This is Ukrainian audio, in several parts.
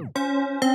Música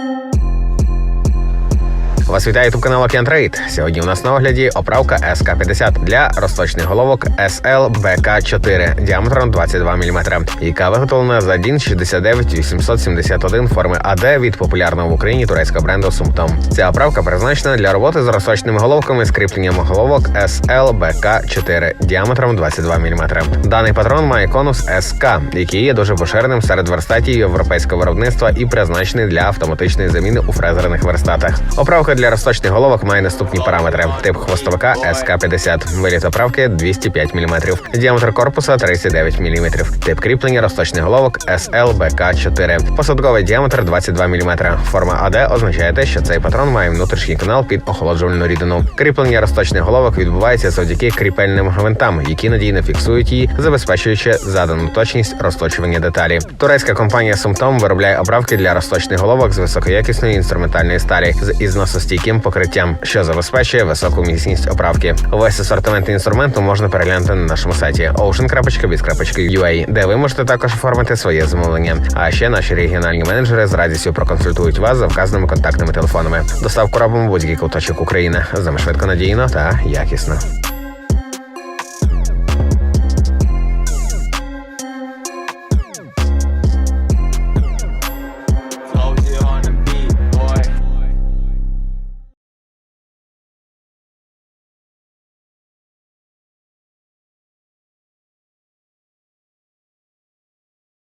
Вас вітає ютуб канал Океантрейд. Сьогодні у нас на огляді оправка СК-50 для розточних головок SL BK4 діаметром 22 мм, яка виготовлена за DIN 69871 форми АД від популярного в Україні турецького бренду Sumtom. Ця оправка призначена для роботи з розточними головками з кріпленням головок SL BK4 діаметром 22 мм. Даний патрон має конус СК, який є дуже поширеним серед верстатів європейського виробництва і призначений для автоматичної заміни у фрезерних верстатах. Оправка для розточних головок має наступні параметри: тип хвостовика СК-50, виліт оправки 205 мм, діаметр корпуса 39 мм, тип кріплення розточних головок SLBK4, посадковий діаметр 22 мм. Форма АД означає те, що цей патрон має внутрішній канал під охолоджувальну рідину. Кріплення розточних головок відбувається завдяки кріпельним гвинтам, які надійно фіксують її, забезпечуючи задану точність розточування деталі. Турецька компанія Sumtom виробляє оправки для розточних головок з високоякісної інструментальної сталі з ізносостійким покриттям, що забезпечує високу міцність оправки. Весь асортимент інструменту можна переглянути на нашому сайті ocean.biz.ua, де ви можете також оформити своє замовлення. А ще наші регіональні менеджери з радістю проконсультують вас за вказаними контактними телефонами. Доставку робимо будь-який куточок України. З нами швидко надійно та якісно.